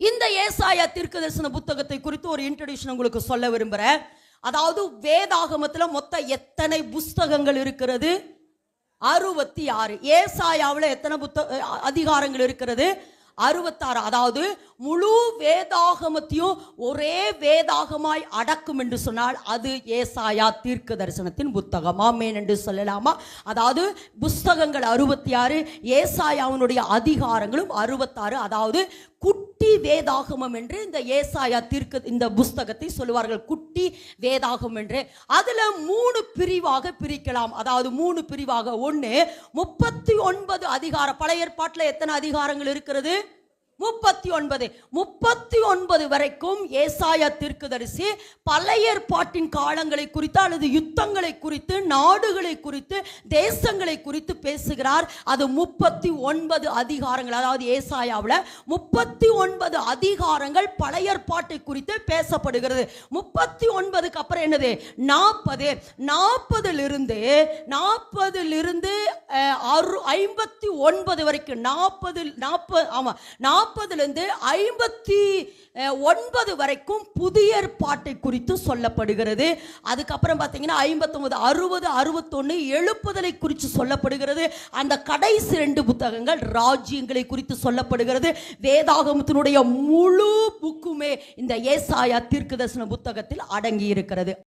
இந்த ஏசாயா தீர்க்கதரிசன புத்தகத்தை குறித்து ஒரு இன்ட்ரடியூஷன் உங்களுக்கு சொல்ல விரும்புகிறேன் அதாவது வேதாகமத்தில் மொத்தம் எத்தனை புஸ்தகங்கள் இருக்கிறது? அறுபத்தி ஆறு ஏசாயாவில் எத்தனை புத்த அதிகாரங்கள் இருக்கிறது? அறுபத்தாறு. அதாவது முழு வேதாகமத்தையும் ஒரே வேதாகமாய் அடக்கும் என்று சொன்னால் அது ஏசாயா தீர்க்க தரிசனத்தின் புத்தகம். ஆமேன் என்று சொல்லலாமா? அதாவது புஸ்தகங்கள் அறுபத்தி ஆறு ஏசாயாவினுடைய அதிகாரங்களும் அறுபத்தாறு. அதாவது குட் குட்டி வேதாகமம் என்று இந்த ஏசாயா தீர்க்க இந்த புஸ்தகத்தை சொல்லுவார்கள். குட்டி வேதாகமம் என்று. அதுல மூணு பிரிவாக பிரிக்கலாம். அதாவது மூணு பிரிவாக ஒன்று முப்பத்தி ஒன்பது அதிகார பழைய ஏற்பாட்டில் எத்தனை அதிகாரங்கள் இருக்கிறது? முப்பத்தி ஒன்பது முப்பத்தி ஒன்பது வரைக்கும் ஏசாயா தீர்க்கதரிசி பழைய ஏற்பாட்டின் காலங்களை குறித்து அல்லது யுத்தங்களை குறித்து நாடுகளை குறித்து தேசங்களை குறித்து பேசுகிறார். அது முப்பத்தி ஒன்பது அதிகாரங்கள் அதாவது ஏசாயாவில் முப்பத்தி ஒன்பது அதிகாரங்கள் பழைய ஏற்பாட்டை குறித்து பேசப்படுகிறது. முப்பத்தி ஒன்பதுக்கு அப்புறம் என்னது? நாற்பது. நாற்பதிலிருந்து நாற்பதிலிருந்து அறு ஐம்பத்தி ஒன்பது வரைக்கும் நாற்பது நாற்பது ஆமாம் நாற்பதுலேருந்து ஐம்பத்தி ஒன்பது வரைக்கும் புதிய ஏற்பாட்டை குறித்து சொல்லப்படுகிறது. அதுக்கப்புறம் பார்த்தீங்கன்னா ஐம்பத்தொன்பது அறுபது அறுபத்தொன்று எழுப்புதலை குறித்து சொல்லப்படுகிறது. அந்த கடைசி ரெண்டு புத்தகங்கள் ராஜ்யங்களை குறித்து சொல்லப்படுகிறது. வேதாகமத்தினுடைய முழு புக்குமே இந்த ஏசாயா தீர்க்கதர்சன புத்தகத்தில் அடங்கி இருக்கிறது